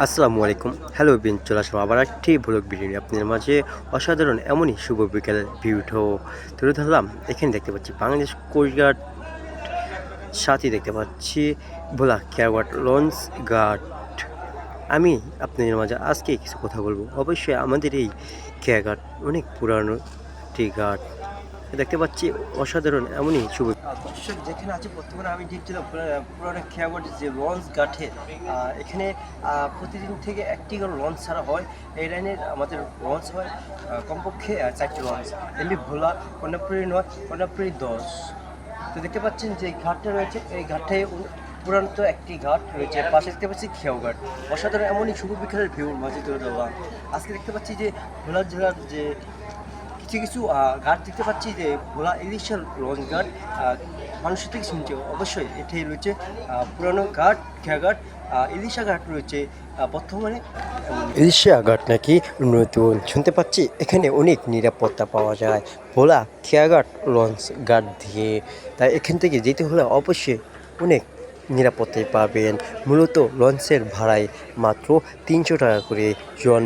আসসালামু আলাইকুম। হ্যালো বিন, চলে আসলাম আবার একটি ব্লগ ভিডিও নিয়ে আপনাদের মাঝে। অসাধারণ এমনই শুভ বিকেলের ভিউটাও তুলে ধরলাম এখানে দেখতে পাচ্ছি বাংলাদেশ কোস্টগার্ড সাথে দেখতে পাচ্ছি, ভোলা কেয়ারওয়াট লঞ্চ গার্ড আমি আপনাদের মাঝে আজকে কিছু কথা বলব। অবশ্যই আমাদের এই কেয়ারগার্ড অনেক পুরানো একটি গার্ড দেখতে পাচ্ছি অসাধারণ এমনই শুভ দর্শক, যেখানে আছে বর্তমানে আমি দেখছিলাম পুরানো খেয়াঘাট যে লঞ্চ গাঠে এখানে প্রতিদিন থেকে একটি করে লঞ্চ ছাড়া হয়। এই লাইনের আমাদের লঞ্চ হয় কমপক্ষে চারটি লঞ্চ এমনি ভোলা, কন্যাপুরী নয় কন্যাপুরী দশ। তো দেখতে পাচ্ছেন যে ঘাটটা রয়েছে, এই উন- পুরান্ত একটি ঘাট রয়েছে, পাশে দেখতে পাচ্ছি ঘাট। অসাধারণ এমনই শুভ ভিউ, মাঝে তুলে ধরলাম। আজকে দেখতে পাচ্ছি যে ভোলা জেলার যে কিছু কিছু ঘাট দেখতে পাচ্ছি যে ভোলা ইলিশাল লঞ্চ ঘাট মানুষের থেকে শুনছে। অবশ্যই এটাই রয়েছে পুরানো ঘাট খেয়াঘাট ইলিশা ঘাট রয়েছে বর্তমানে। ইলিশা ঘাট নাকি নতুন শুনতে পাচ্ছি, এখানে অনেক নিরাপত্তা পাওয়া যায়। ভোলা খেয়াঘাট লঞ্চ ঘাট দিয়ে, তাই এখান থেকে যেতে হলে অবশ্যই অনেক নিরাপত্তাই পাবেন। মূলত লঞ্চের ভাড়ায় মাত্র তিনশো টাকা করে জন